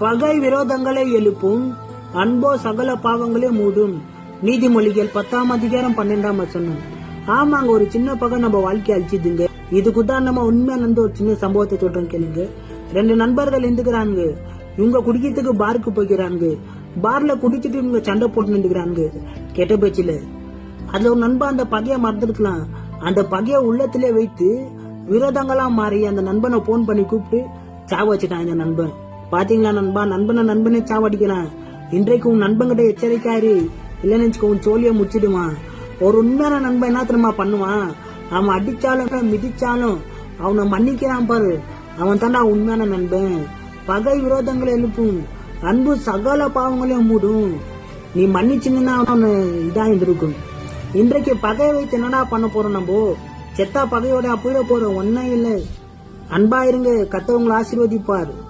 பகை விரோதங்களை எழுப்பும் அன்போ சகல பாவங்களே மூடும். நீதிமொழிகள் பத்தாம் அதிகாரம் பன்னெண்டாம் வசனம். ஆமாங்க ஒரு சின்ன பகை நம்ம வாழ்க்கையை அழிச்சுதுங்க. இதுக்கு நம்ம உண்மையா நடந்த ஒரு சின்ன சம்பவத்தை சொல்றேன் கேளுங்க. ரெண்டு நண்பர்கள் இருந்துக்கிறாங்க இவங்க குடிக்கிறதுக்கு பாருக்கு போய்க்கிறாங்க பார்ல குடிச்சிட்டு இவங்க சண்டை போட்டு நின்றுக்கிறாங்க கெட்ட பேச்சுல அதுல ஒரு நண்பன் அந்த பகையை மறந்துருக்கலாம். அந்த பகையை உள்ளத்திலே வைத்து விரோதங்களா மாறி அந்த நண்பனை போன் பண்ணி கூப்பிட்டு சாவ வச்சுட்டான் இந்த நண்பன். பாத்தீங்களா நண்பா? நண்பனை நண்பனே சாவடிக்கிறான். இன்றைக்கு உன் நண்பன்கிட்ட எச்சரிக்காரு இல்லைன்னு வச்சுக்கோ உன் சோழிய முடிச்சிடுவான் ஒரு உண்மையான நண்பன் என்ன தெரியுமா பண்ணுவான்? அவன் அடிச்சாலும் மிதிச்சாலும் அவனை மன்னிக்கிறான் பாரு. அவன் தாண்டா உண்மையான நண்பன். பகை விரோதங்களை எழுப்பும். அன்பு சகல பாவங்களையும் மூடும். நீ மன்னிச்சிங்கன்னா அவனு இதா இருந்திருக்கும். இன்றைக்கு பகையை வைத்து என்னடா பண்ண போறோம் நம்ம? செத்தா பகையோட போயிட போறோம். ஒன்னும் இல்லை. அன்பா இருங்க கத்தவங்களை ஆசீர்வதிப்பார்.